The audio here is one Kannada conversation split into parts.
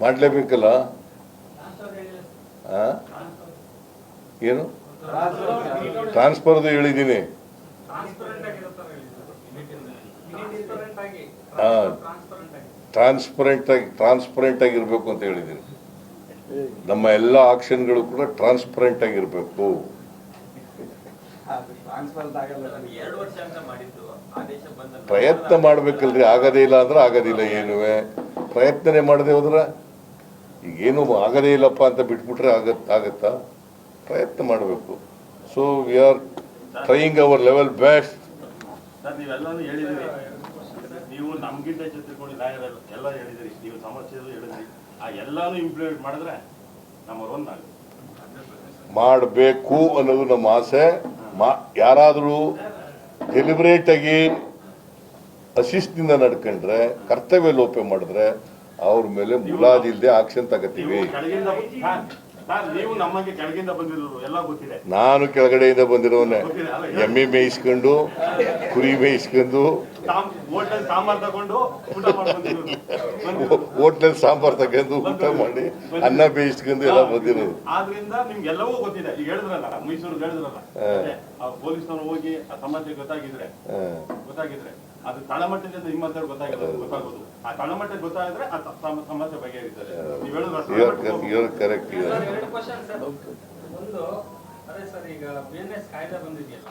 ಮಾಡ್ಲೇಬೇಕಲ್ಲ? ಏನು? ಟ್ರಾನ್ಸ್ಫರ್ದು ಹೇಳಿದ್ದೀನಿ. ಟ್ರಾನ್ಸ್ಪರೆಂಟ್ ಆಗಿ ಟ್ರಾನ್ಸ್ಪರೆಂಟ್ ಆಗಿರ್ಬೇಕು ಅಂತ ಹೇಳಿದ್ದೀನಿ. ನಮ್ಮ ಎಲ್ಲ ಆಕ್ಷನ್ಗಳು ಕೂಡ ಟ್ರಾನ್ಸ್ಪರೆಂಟ್ ಆಗಿರ್ಬೇಕು ಪ್ರಯತ್ನ ಮಾಡ್ಬೇಕಲ್ರಿ ಆಗದೇ ಇಲ್ಲ ಅಂದ್ರೆ ಆಗೋದಿಲ್ಲ ಏನುವೆ. ಪ್ರಯತ್ನನೇ ಮಾಡದೆ ಹೋದ್ರ ಈಗೇನು ಆಗದೇ ಇಲ್ಲಪ್ಪ ಅಂತ ಬಿಟ್ಬಿಟ್ರೆ ಆಗತ್ ಆಗತ್ತಾ? ಪ್ರಯತ್ನ ಮಾಡಬೇಕು. So we are trying our level best sir ನೀವೆಲ್ಲಾನು ಹೇಳಿದಿರಿ. ನೀವು ನಮ್ಗಿಂತ ಜೊತೆ ತಿಳ್ಕೊಂಡು ಎಲ್ಲ ಹೇಳಿದಿರಿ. ನೀವು ಸಮಸ್ಯೆ ಹೇಳಿದ್ರಿ. ಆ ಎಲ್ಲಾನು ಇಂಪ್ಲಿಮೆಂಟ್ ಮಾಡಿದ್ರೆ ನಮ್ಮ ಆಗುತ್ತೆ ಮಾಡಬೇಕು ಅನ್ನೋದು ನಮ್ಮ ಆಸೆ. ಮಾ ಯಾರಾದರೂ ಡೆಲಿಬ್ರೇಟ್ ಆಗಿ ಅಶಿಸ್ತಿಂದ ನಡ್ಕೊಂಡ್ರೆ ಕರ್ತವ್ಯ ಲೋಪ ಮಾಡಿದ್ರೆ ಅವ್ರ ಮೇಲೆ ಮುಲಾದಿಲ್ಲದೆ ಆಕ್ಷನ್ ತಗತೀವಿ. ನಾನು ಕೆಳಗಡೆಯಿಂದ ಬಂದಿರೋನೆ ಎಮ್ಮೆ ಮೇಯಿಸ್ಕೊಂಡು ಕುರಿ ಮೇಯಿಸ್ಕೊಂಡು ತಾಮ್ ಹೋಟೆಲ್ ಸಾಂಬಾರ್ ತಗೊಂಡು ಊಟ ಹೋಟ್ಲಲ್ಲಿ ಸಾಂಬಾರ್ ತಗೊಂಡು ಊಟ ಮಾಡಿ ಅನ್ನ ಬೇಯಿಸ್ಕೊಂಡು ಎಲ್ಲ ಬಂದಿರೋದು. ಆದ್ರಿಂದ ನಿಮ್ಗೆಲ್ಲವೂ ಗೊತ್ತಿದೆ. ಈಗ ಹೇಳಿದ್ರಲ್ಲ ಮೈಸೂರು ಹೇಳಿದ್ರಲ್ಲ. ಪೊಲೀಸ್ನವ್ರು ಹೋಗಿ ಆ ಸಮಸ್ಯೆ ಗೊತ್ತಾಗಿದ್ರೆ. ಗೊತ್ತಾಗಿದ್ರೆ ಅದು ತಳಮಟ್ಟದಿಂದ ನಿಮ್ಮಂತಾರು ಗೊತ್ತಾಗಿದೆ ಗೊತ್ತಾಗೋದು. ಆ ತಳಮಟ್ಟ ಗೊತ್ತಾಗಿದ್ರೆ ಆ ಸಮಸ್ಯೆ ಬಗೆಹರಿತದೆ. ನೀವು ಹೇಳಿದ್ರೆ ಒಂದು ಅದೇ ಸರ್ ಈಗ ಬಿಎನ್ಎಸ್ ಎನ್ ಎಸ್ ಕಾಯ್ದೆ ಬಂದಿದೆಯಲ್ಲ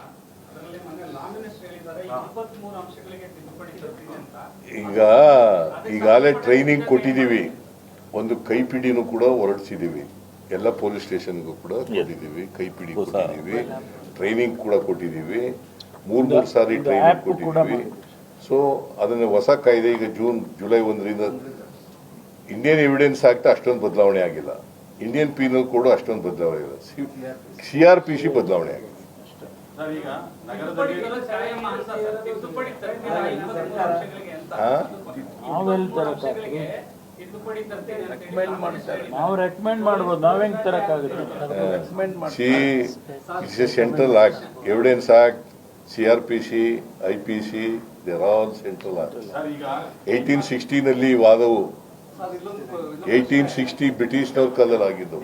ಈಗ ಈಗಾಗಲೇ ಟ್ರೈನಿಂಗ್ ಕೊಟ್ಟಿದ್ದೀವಿ. ಒಂದು ಕೈಪಿಡಿನೂ ಕೂಡ ಹೊರಡಿಸಿದ್ದೀವಿ. ಎಲ್ಲ ಪೊಲೀಸ್ ಸ್ಟೇಷನ್ಗೂ ಕೂಡ ಕೊಟ್ಟಿದ್ದೀವಿ. ಕೈಪಿಡಿ ಕೊಟ್ಟಿದ್ದೀವಿ. ಟ್ರೈನಿಂಗ್ ಕೂಡ ಕೊಟ್ಟಿದ್ದೀವಿ. ಮೂರು ಮೂರು ಸಾರಿ ಟ್ರೈನಿಂಗ್ ಕೊಟ್ಟಿದ್ದೀವಿ. ಸೊ ಅದನ್ನ ಹೊಸ ಕಾಯ್ದೆ ಈಗ ಜೂನ್ ಜುಲೈ ಒಂದರಿಂದ ಇಂಡಿಯನ್ ಎವಿಡೆನ್ಸ್ ಆಗ್ತಾ ಅಷ್ಟೊಂದು ಬದಲಾವಣೆ ಆಗಿಲ್ಲ. ಇಂಡಿಯನ್ ಪೀನಲ್ ಕೋಡ್ ಅಷ್ಟೊಂದು ಬದಲಾವಣೆ ಇಲ್ಲ ಸಿ ಆರ್ ಪಿ ಸಿ ಬದಲಾವಣೆ ಆಗಿದೆ ನಾವು ರೆಕಮೆಂಡ್ ಮಾಡ್ಬೋದು. A central act evidence act C R P C I P C there all central act sir ಈಗ ಏಯ್ಟೀನ್ ಸಿಕ್ಸ್ಟೀನಲ್ಲಿ ವಾದವು ಏಯ್ಟೀನ್ ಸಿಕ್ಸ್ಟಿ ಬ್ರಿಟಿಷ್ನವ್ರ ಕಾಲದಲ್ಲಿ ಆಗಿದ್ದವು